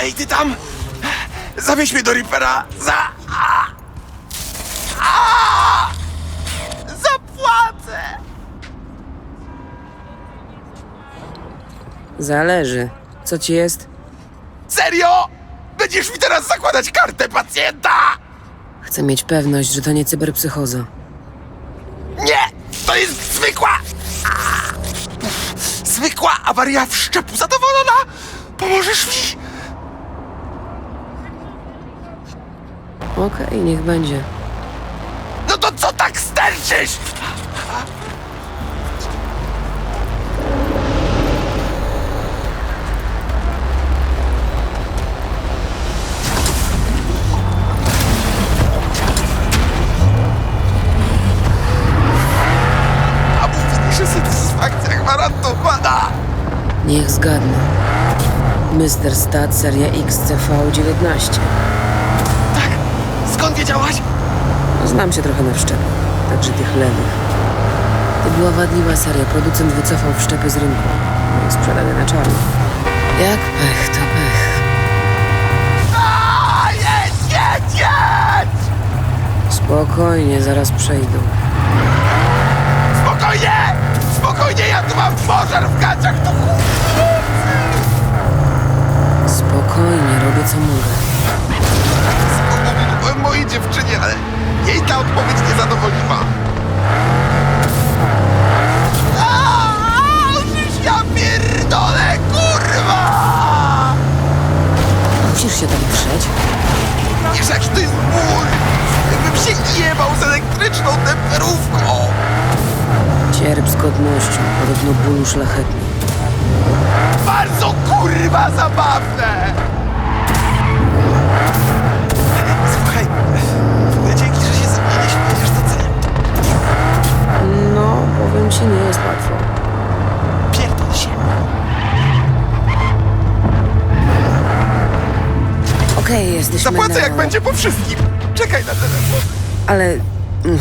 Ej, ty tam! Zawieź mnie do Reapera! Za... A! A! Zapłacę! Zależy. Co ci jest? Serio? Będziesz mi teraz zakładać kartę pacjenta! Chcę mieć pewność, że to nie cyberpsychoza. Nie! To jest zwykła... A! Zwykła awaria wszczepu. Zadowolona? Pomożesz mi? Okej, niech będzie. No to co tak sterczysz? Satysfakcja gwarantowana. Niech zgadnę. Mr. Stat seria XCV19. Tak? Skąd wiedziałaś? Znam się trochę na wszczepach, także tych lewych. To była wadliwa seria. Producent wycofał wszczepy z rynku. No i sprzedane na czarno. Jak pech, to pech. A, jedź, jedź, jedź! Spokojnie, zaraz przejdą. Spokojnie! Spokojnie, ja tu mam pożar w Cierp z godnością, podobno bólu szlachetny. Bardzo kurwa zabawne! Słuchaj, ogóle dzięki, że się nie śmiejesz, to cenię. No, powiem ci, nie jest łatwo. Pierdol się. Okej, jesteśmy Zapłacę na... jak będzie po wszystkim. Czekaj na telefon. Ale... Uuu,